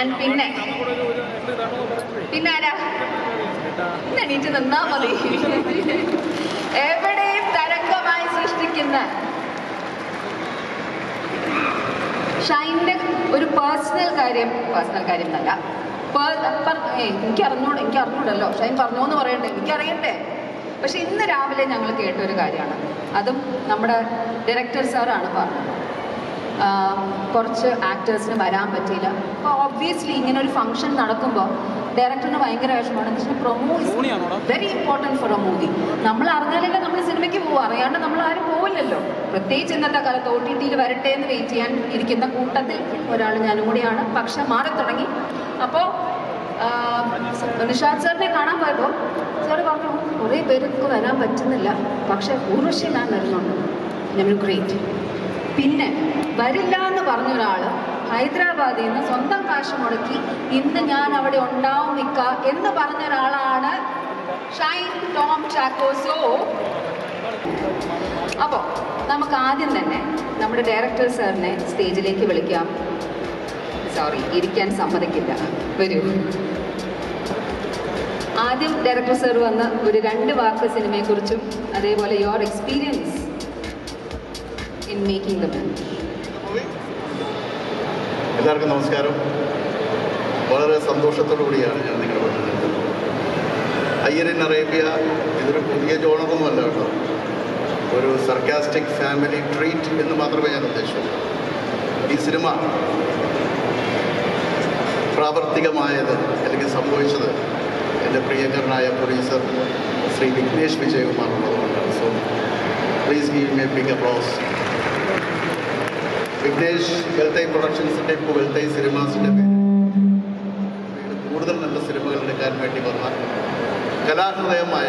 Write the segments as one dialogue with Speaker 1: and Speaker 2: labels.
Speaker 1: And പിന്നെ. പിന്നെ ആരാ? പിന്നെ എണീറ്റ് നിന്നാ മതി. എവിടെയും തരംഗമായി സൃഷ്ടിക്കുന്ന ഷൈന്റെ ഒരു പേഴ്സണൽ കാര്യം പേഴ്സണൽ കാര്യം ഏയ് എനിക്ക് അറിഞ്ഞൂട എനിക്ക് അറിഞ്ഞൂടല്ലോ. ഷൈൻ പറഞ്ഞു എന്ന് പറയണ്ടേ എനിക്കറിയണ്ടേ പക്ഷെ ഇന്ന് രാവിലെ ഞങ്ങൾ കേട്ട ഒരു കാര്യമാണ്. അതും നമ്മുടെ ഡയറക്ടർ സാറാണ് പറഞ്ഞത്. കുറച്ച് ആക്ടേഴ്സിന് വരാൻ പറ്റിയില്ല. അപ്പോൾ ഓബ്വിയസ്ലി ഇങ്ങനെ ഒരു ഫംഗ്ഷൻ നടക്കുമ്പോൾ ഡയറക്ടറിന് ഭയങ്കര വിഷമമാണ്. പക്ഷേ promo very important for a movie നമ്മൾ അറിഞ്ഞാലല്ലേ നമ്മൾ സിനിമയ്ക്ക് പോകും അറിയാണ്ട് നമ്മൾ ആരും പോവില്ലല്ലോ. പ്രത്യേകിച്ച് ഇന്നത്തെ കാലത്ത് ഒ ടി ടിയിൽ വരട്ടെ എന്ന് വെയിറ്റ് ചെയ്യാൻ ഇരിക്കുന്ന കൂട്ടത്തിൽ ഒരാൾ ഞാനും കൂടിയാണ്. പക്ഷെ മാറി തുടങ്ങി. അപ്പോൾ നിഷാദ് സാറിനെ കാണാൻ പോയപ്പോൾ സാറ് പറഞ്ഞു കുറേ പേർക്ക് വരാൻ പറ്റുന്നില്ല. പക്ഷേ ഊർവശി ഞാൻ വരുന്നുണ്ട്. ഞാൻ ഗ്രേറ്റ്. പിന്നെ വരില്ല എന്ന് പറഞ്ഞ ഒരാൾ ഹൈദരാബാദിൽ നിന്ന് സ്വന്തം കാശ് മുടക്കി ഇന്ന് ഞാൻ അവിടെ ഉണ്ടാവും നിൽക്ക എന്ന് പറഞ്ഞ ഒരാളാണ് ഷൈൻ ടോം ചാക്കോസോ. അപ്പോൾ നമുക്ക് ആദ്യം തന്നെ നമ്മുടെ ഡയറക്ടർ സാറിനെ സ്റ്റേജിലേക്ക് വിളിക്കാം. സോറി ഇരിക്കാൻ സമ്മതിക്കില്ല. വരൂ. ആദ്യം ഡയറക്ടർ സാർ വന്ന് ഒരു രണ്ട് വാക്ക് സിനിമയെക്കുറിച്ചും അതേപോലെ your experience in making the movie.
Speaker 2: എല്ലാവർക്കും നമസ്കാരം. വളരെ സന്തോഷത്തോടു കൂടിയാണ് ഞാൻ നിങ്ങളുടെ മുന്നിൽ നിൽക്കുന്നത് അയ്യരൻ അറേബ്യ ഇതൊരു പുതിയ ജോണറൊന്നുമല്ല കേട്ടോ. ഒരു സർക്കാസ്റ്റിക് ഫാമിലി ട്രീറ്റ് എന്ന് മാത്രമേ ഞാൻ ഉദ്ദേശിച്ചുള്ളൂ. ഈ സിനിമ പ്രാവർത്തികമായത് അല്ലെങ്കിൽ സംഭവിച്ചത് എന്റെ പ്രിയങ്കരനായ പ്രൊഡ്യൂസർ ശ്രീ വിഘ്നേഷ് വിജയകുമാർ ഉള്ളതുകൊണ്ടാണ്. So please give me big applause Vignesh വെൽത്തൈ പ്രൊഡക്ഷൻസിൻ്റെ ഇപ്പോൾ വെൽത്തൈ സിനിമാസിൻ്റെ പേര് കൂടുതൽ നല്ല സിനിമകൾ എടുക്കാൻ വേണ്ടി വന്ന കലാഹൃദയമായ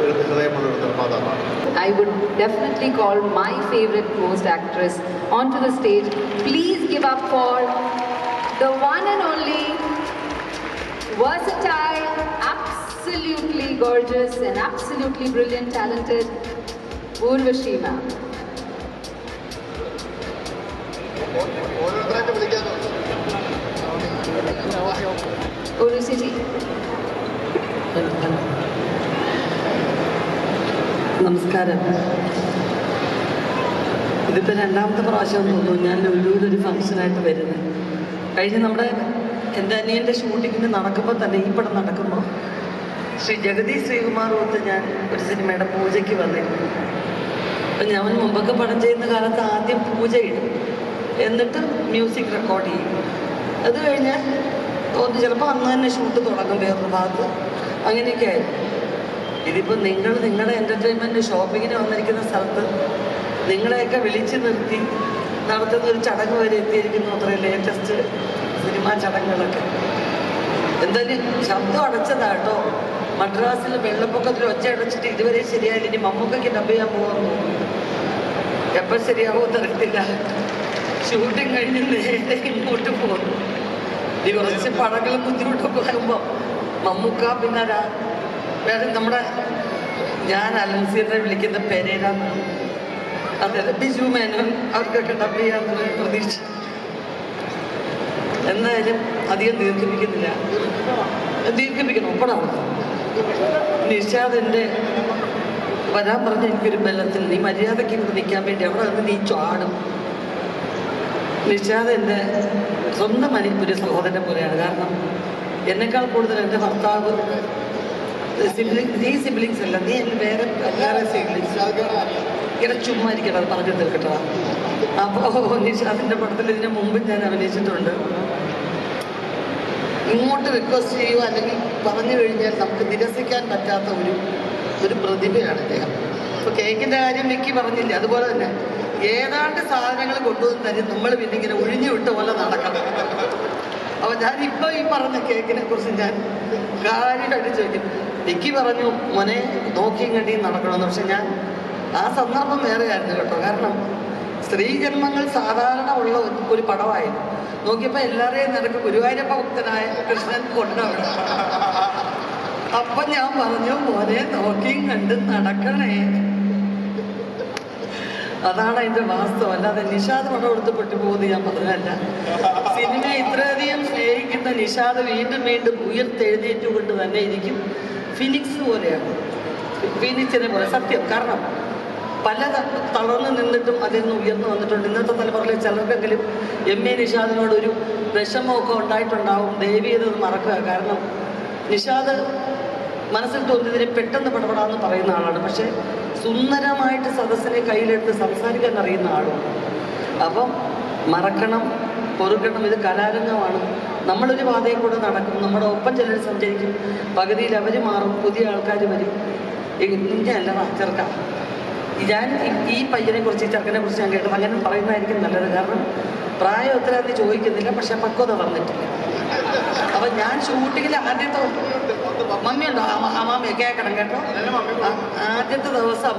Speaker 2: ഒരു ഹൃദയമുള്ള ഒരു നിർമ്മാതാവാണ്
Speaker 1: I would definitely call my favorite most actress onto the stage. Please give up for the one and only versatile, absolutely gorgeous, and absolutely brilliant, talented Urvashi ma'am.
Speaker 3: നമസ്കാരം. ഇതിപ്പോ രണ്ടാമത്തെ പ്രാവശ്യം തോന്നുന്നു. ഞാൻ ലുലുവിലൊരു ഫംഗ്ഷനായിട്ട് വരുന്നത്. കഴിഞ്ഞ നമ്മുടെ എന്റെ അനിയന്റെ ഷൂട്ടിങ്ങിന് നടക്കുമ്പോൾ തന്നെ ഈ പടം നടക്കുമ്പോൾ ശ്രീ ജഗതി ശ്രീകുമാർ ഒത്ത് ഞാൻ ഒരു സിനിമയുടെ പൂജയ്ക്ക് വന്നിരുന്നു. അപ്പം ഞാൻ മുമ്പൊക്കെ പടം ചെയ്യുന്ന കാലത്ത് ആദ്യം പൂജയിടും എന്നിട്ട് മ്യൂസിക് റെക്കോർഡ് ചെയ്യും. അത് കഴിഞ്ഞാൽ തോന്നി ചിലപ്പോൾ അന്ന് തന്നെ ഷൂട്ട് തുടങ്ങും വേറൊരു ഭാഗത്ത്. അങ്ങനെയൊക്കെ ആയിരുന്നു ഇതിപ്പോൾ നിങ്ങൾ നിങ്ങളുടെ എന്റർടൈൻമെന്റ് ഷോപ്പിങ്ങിന് വന്നിരിക്കുന്ന സ്ഥലത്ത് നിങ്ങളെയൊക്കെ വിളിച്ചു നിർത്തി നടത്തുന്ന ഒരു ചടങ്ങ് വരെ എത്തിയിരിക്കുന്നു അത്രയും ലേറ്റസ്റ്റ് സിനിമാ ചടങ്ങുകളൊക്കെ. എന്തായാലും ശബ്ദം അടച്ചതാട്ടോ മദ്രാസിൽ വെള്ളപ്പൊക്കത്തിൽ ഒച്ച അടച്ചിട്ട് ഇതുവരെ ശരിയായില്ല. ഇനി മമ്മൂക്കൊക്കെ ഡബ് ചെയ്യാൻ പോകുന്നു. എപ്പോൾ ശരിയാവുമെന്ന് അറിയത്തില്ല. ഷൂട്ടിങ് കഴിഞ്ഞ് നേരെ ഇങ്ങോട്ട് പോകുന്നു? ഈ കുറച്ച് പടങ്ങളും ബുദ്ധിമുട്ടൊക്കെ വരുമ്പോൾ മമ്മൂക്ക പിന്നെ ആരാ വേറെ നമ്മുടെ ഞാൻ അലൻസീറിനെ വിളിക്കുന്ന പെരേര അതായത് അതെ അതെ ബിജു മേനോൻ അവർക്കൊക്കെ ഡബ് ചെയ്യാന്നുള്ള പ്രതീക്ഷ. എന്തായാലും അധികം ദീർഘിപ്പിക്കുന്നില്ല. ദീർഘിപ്പിക്കണം ഒപ്പടാണ് നിഷാദ് എന്റെ വരാൻ പറഞ്ഞ എനിക്കൊരു ബലത്തിൽ നീ മര്യാദയ്ക്ക് ഇവിടെ നിൽക്കാൻ വേണ്ടി അവിടെ നിന്ന് നീ ചാടും. നിഷാദ് എന്റെ സ്വന്തം അനി ഒരു സഹോദരനെ പോലെയാണ്. കാരണം എന്നെക്കാൾ കൂടുതൽ എന്റെ ഭർത്താവ് സിബ്ലിംഗ് നീ സിബ്ലിങ്സ് അല്ല നീ എന്റെ വേറെ വേറെ സിബ്ലിങ്സ്. ഇങ്ങനെ ചുമ്മാ ഇരിക്കണം അത് പറഞ്ഞു തീർക്കട്ടെ അപ്പോൾ നിഷാദിന്റെ പടത്തിൽ ഇതിന് മുമ്പ് ഞാൻ അഭിനയിച്ചിട്ടുണ്ട്. ഇങ്ങോട്ട് റിക്വസ്റ്റ് ചെയ്യുക അല്ലെങ്കിൽ പറഞ്ഞു കഴിഞ്ഞാൽ നമുക്ക് നിരസിക്കാൻ പറ്റാത്ത ഒരു ഒരു പ്രതിഭയാണ് അദ്ദേഹം അപ്പോൾ കേക്കിന്റെ കാര്യം മിക്കി പറഞ്ഞില്ല? അതുപോലെ തന്നെ. ഏതാണ്ട് സാധനങ്ങൾ കൊണ്ടുവന്ന് തരും നമ്മൾ പിന്നെ ഇങ്ങനെ ഒഴിഞ്ഞു വിട്ട പോലെ നടക്കണം. അപ്പൊ ഞാൻ ഇപ്പൊ ഈ പറഞ്ഞ കേക്കിനെ കുറിച്ച് ഞാൻ കാര്യമായിട്ട് ചോദിക്കും വിക്കി. പറഞ്ഞു മോനെ നോക്കിയും കണ്ടിയും നടക്കണമെന്ന്. പക്ഷെ ഞാൻ ആ സന്ദർഭം വേറെയായിരുന്നു കേട്ടോ. കാരണം സ്ത്രീ ജന്മങ്ങൾ സാധാരണ ഉള്ള ഒരു- പടമായിരുന്നു നോക്കിയപ്പോൾ എല്ലാവരെയും നിനക്ക് ഗുരുവായൂരപ്പ ഭക്തനായ കൃഷ്ണൻ കൊണ്ടുവരണം അപ്പൊ ഞാൻ പറഞ്ഞു മോനെ നോക്കിയും കണ്ടും നടക്കണേ. അതാണ് അതിന്റെ വാസ്തവം. അല്ലാതെ നിഷാദ് പണം കൊടുത്ത് പെട്ടുപോകുന്നത് ഞാൻ പറഞ്ഞല്ല സിനിമ ഇത്രയധികം സ്നേഹിക്കുന്ന നിഷാദ് വീണ്ടും വീണ്ടും ഉയർത്തെഴുന്നേറ്റുകൊണ്ട് തന്നെ ഇരിക്കും. ഫിനിക്സ് പോലെയാണ്. ഫിനിക്സിനെ പോലെ. സത്യം. കാരണം പല തളർന്നു നിന്നിട്ടും അതിൽ നിന്ന് ഉയർന്നു വന്നിട്ടുണ്ട്. ഇന്നത്തെ തലമുറയിലെ ചിലർക്കെങ്കിലും എം എ നിഷാദിനോട് ഒരു വിഷമമൊക്കെ ഉണ്ടായിട്ടുണ്ടാവും. ദേവി എന്നത് മറക്കുക. കാരണം നിഷാദ് മനസ്സിൽ തോന്നിയതിനെ പെട്ടെന്ന് പടപടാന്ന് പറയുന്ന ആളാണ്. പക്ഷേ സുന്ദരമായിട്ട് സദസ്സിനെ കയ്യിലെടുത്ത് സംസാരിക്കാൻ അറിയുന്ന ആളുമാണ് അപ്പം മറക്കണം പൊറുക്കണം ഇത് കലാരംഗമാണ്. നമ്മളൊരു പാതയിൽ കൂടെ നടക്കും നമ്മുടെ ഒപ്പം ചിലർ സഞ്ചരിക്കും പകുതിയിൽ അവർ മാറും പുതിയ ആൾക്കാർ വരും. ഇങ്ങനെയല്ല ചെറുക്ക. ഞാൻ ഈ- പയ്യനെ കുറിച്ച് ഈ ചെറുക്കനെ കുറിച്ച് ഞാൻ കേട്ടത് അങ്ങനെ പറയുന്നതായിരിക്കും നല്ലത്. കാരണം പ്രായം എത്രയാന്ന് ചോദിക്കുന്നില്ല പക്ഷെ പക്വത വന്നിട്ടില്ല. അപ്പം ഞാൻ ഷൂട്ടിങ്ങിൽ ആദ്യത്തെ മമ്മിയുണ്ടോ അമ്മാമ്മ കേൾക്കണം കേട്ടോ. ആദ്യത്തെ ദിവസം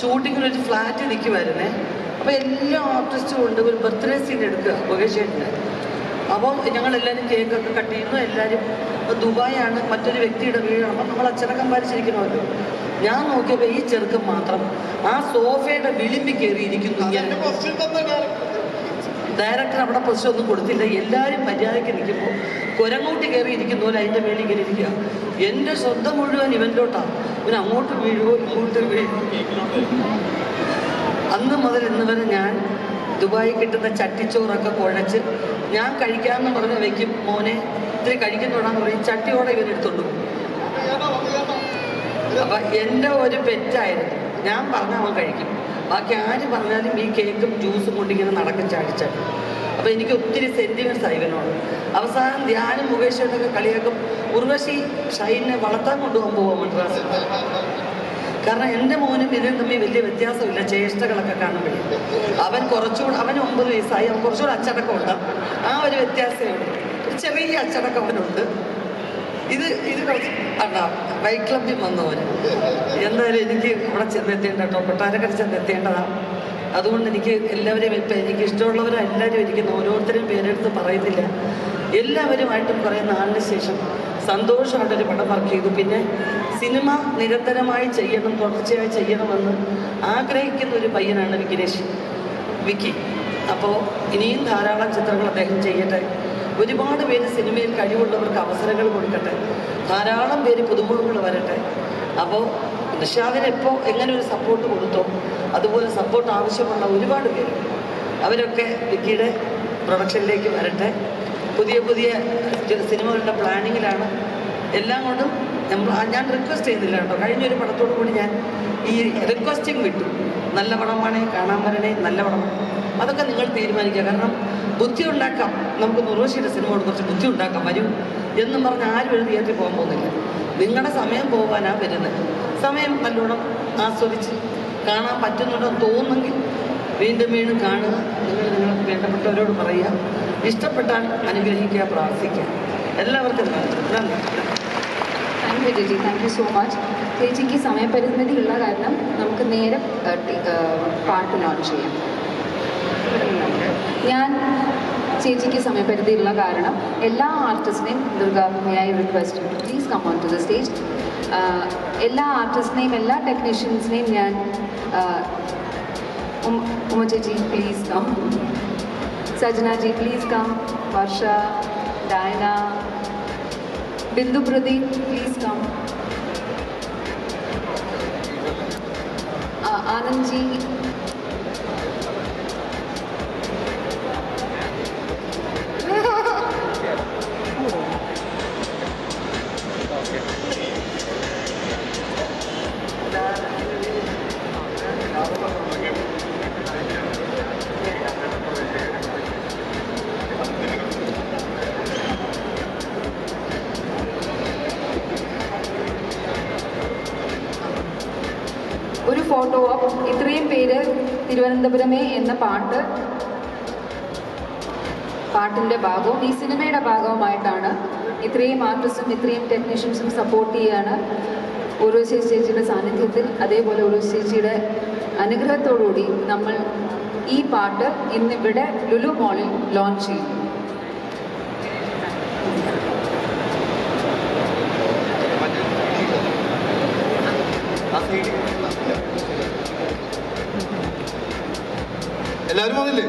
Speaker 3: ഷൂട്ടിങ്ങിൽ ഒരു ഫ്ലാറ്റ് നിൽക്കുമായിരുന്നേ അപ്പോൾ എല്ലാ ആർട്ടിസ്റ്റും ഉണ്ട്. ഒരു ബർത്ത്ഡേ സീൻ എടുക്കുക മുകേഷേട്ടിന് അപ്പോൾ ഞങ്ങളെല്ലാവരും കേക്കൊക്കെ കട്ട് ചെയ്യുന്നു. എല്ലാവരും ദുബായാണ്. മറ്റൊരു വ്യക്തിയുടെ വീടാണ്. അപ്പം നമ്മൾ അച്ഛനെ പാലിച്ചിരിക്കണമല്ലോ ഞാൻ നോക്കിയപ്പോൾ ഈ ചെറുക്കം മാത്രം ആ സോഫയുടെ വിളിമ്പി കയറിയിരിക്കുന്നു. ഡയറക്ടർ അവിടെ പൊസിഷൻ ഒന്നും കൊടുത്തില്ല. എല്ലാവരും മര്യാദയ്ക്ക് നിൽക്കുമ്പോൾ കുരങ്ങോട്ട് കയറി ഇരിക്കുന്ന പോലെ അതിന്റെ മേളിൽ ഇങ്ങനെ ഇരിക്കുക. എന്റെ ശ്രദ്ധ മുഴുവൻ ഇവന്റോട്ടാണ് ഇവൻ അങ്ങോട്ട് വീഴുവോ ഇങ്ങോട്ട് വീഴുവോ? അന്ന് മുതൽ ഇന്ന് വരെ ഞാൻ ദുബായി കിട്ടുന്ന ചട്ടിച്ചോറൊക്കെ കുഴച്ച് ഞാൻ കഴിക്കാമെന്ന് പറഞ്ഞ് വെക്കും മോനെ ഇത്തിരി കഴിക്കുന്നോടാന്ന് പറയും. ചട്ടിയോടെ ഇവരെടുത്തോണ്ട് പോകും. അപ്പം എന്റെ ഒരു പെറ്റായിരുന്നു. ഞാൻ പറഞ്ഞ അവൻ കഴിക്കും. ബാക്കി ആര് പറഞ്ഞാലും ഈ കേക്കും ജ്യൂസും കൊണ്ട് ഇങ്ങനെ നടക്കും ചാടിച്ചാടി അപ്പോൾ എനിക്ക് ഒത്തിരി സെന്റിമെന്റ്സ് ഇവനോട് അവസാനം ധ്യാനം മുകേഷോട്ടൊക്കെ കളിയാക്കും. ഉർവശി ഷൈനെ വളർത്താൻ കൊണ്ടുപോകാൻ മദ്രാസിൽ കാരണം എന്റെ മോനും ഇതിനും തമ്മിൽ വലിയ വ്യത്യാസമില്ല. ചേഷ്ടകളൊക്കെ കാണുമ്പോഴേ. അവൻ കുറച്ചുകൂടെ അവൻ ഒമ്പത് വയസ്സായി. അവൻ കുറച്ചുകൂടെ അച്ചടക്കമുണ്ട്. ആ ഒരു വ്യത്യാസമേ ഉള്ളൂ. ചെറിയ അച്ചടക്കം അവനുണ്ട്. ഇത് ഇത് കുറച്ച് അല്ല ബൈക്ക് ക്ലബിൽ എന്തായാലും എനിക്ക് അവിടെ ചെന്നെത്തേണ്ട കേട്ടോ. കൊട്ടാരക്കര ചെന്നെത്തേണ്ടതാണ് അതുകൊണ്ട് എനിക്ക് എല്ലാവരെയും ഇപ്പം എനിക്ക് ഇഷ്ടമുള്ളവരെല്ലാവരും ഇരിക്കുന്നു. ഓരോരുത്തരും പേരെടുത്ത് പറയുന്നില്ല. എല്ലാവരുമായിട്ടും കുറേ നാളിന് ശേഷം സന്തോഷമായിട്ടൊരു പടം വർക്ക് ചെയ്തു. പിന്നെ സിനിമ നിരന്തരമായി ചെയ്യണം തുടർച്ചയായി ചെയ്യണമെന്ന് ആഗ്രഹിക്കുന്ന ഒരു പയ്യനാണ് വിഘ്നേഷ്. വിക്കി. അപ്പോൾ ഇനിയും ധാരാളം ചിത്രങ്ങൾ അദ്ദേഹം ചെയ്യട്ടെ. ഒരുപാട് പേര് സിനിമയിൽ കഴിവുള്ളവർക്ക് അവസരങ്ങൾ കൊടുക്കട്ടെ. ധാരാളം പേര് പുതുമുഖങ്ങൾ വരട്ടെ. അപ്പോൾ നിഷാദിന് എപ്പോൾ എങ്ങനെ ഒരു സപ്പോർട്ട് കൊടുത്തോ അതുപോലെ സപ്പോർട്ട് ആവശ്യമുള്ള ഒരുപാട് പേര്. അവരൊക്കെ വിക്കിയുടെ പ്രൊഡക്ഷനിലേക്ക് വരട്ടെ. പുതിയ പുതിയ സിനിമകളുടെ പ്ലാനിങ്ങിലാണ് എല്ലാം കൊണ്ടും നമ്മൾ ഞാൻ റിക്വസ്റ്റ് ചെയ്യുന്നില്ല കേട്ടോ. കഴിഞ്ഞൊരു പടത്തോടു കൂടി ഞാൻ ഈ റിക്വസ്റ്റിംഗ് വിട്ടു. നല്ല പടമാണേ കാണാൻ വരണേ നല്ല പടം. അതൊക്കെ നിങ്ങൾ തീരുമാനിക്കുക. കാരണം ബുദ്ധി ഉണ്ടാക്കാം. നമുക്ക് നുറോശിയുടെ സിനിമയോട് കുറച്ച് ബുദ്ധി ഉണ്ടാക്കാം. വരും എന്നും പറഞ്ഞ് ആരും ഒരു തിയേറ്ററിൽ പോകാൻ പോകുന്നില്ല. നിങ്ങളുടെ സമയം പോകാനാണ് വരുന്നത്. സമയം നല്ലോണം ആസ്വദിച്ച് കാണാൻ പറ്റുന്നുണ്ടോ തോന്നുന്നെങ്കിൽ വീണ്ടും വീണ്ടും കാണുക. നിങ്ങൾ നിങ്ങൾക്ക് വേണ്ടപ്പെട്ടവരോട് പറയുക. ഇഷ്ടപ്പെട്ടാൽ അനുഗ്രഹിക്കുക പ്രാർത്ഥിക്കുക. എല്ലാവർക്കും
Speaker 1: താങ്ക് യു ചേച്ചി. താങ്ക് യു സോ മച്ച് ചേച്ചിക്ക് സമയപരിമിതി ഉള്ള കാരണം നമുക്ക് നേരെ പാട്ട് ലോഞ്ച് ചെയ്യാം. ഞാൻ ചേച്ചിക്ക് സമയപരിധി ഉള്ള കാരണം എല്ലാ ആർട്ടിസ്റ്റിനെയും Durga may I request please come on to the stage എല്ലാ ആർട്ടിസ്റ്റിനെയും എല്ലാ ടെക്നീഷ്യൻസിനെയും ഞാൻ ആഹ്, ഉം- ഉമ്മ ചേച്ചി please come Sajana ji please come Varsha Diana Bindu Pradeep please come Anand ji തിരുവനന്തപുരമേ എന്ന പാട്ട് പാട്ടിന്റെ ഭാഗവും ഈ സിനിമയുടെ ഭാഗവുമായിട്ടാണ് ഇത്രയും ആർട്ടിസ്റ്റും ഇത്രയും ടെക്നീഷ്യൻസും സപ്പോർട്ട് ചെയ്യാണ് ഓരോ ചേച്ചിയുടെ സാന്നിധ്യത്തിൽ. അതേപോലെ ഓരോ ചേച്ചിയുടെ അനുഗ്രഹത്തോടുകൂടി നമ്മൾ ഈ പാട്ട് ഇന്നിവിടെ ലുലു മോളിൽ ലോഞ്ച് ചെയ്യും
Speaker 2: എല്ലാവരും വന്നില്ലേ?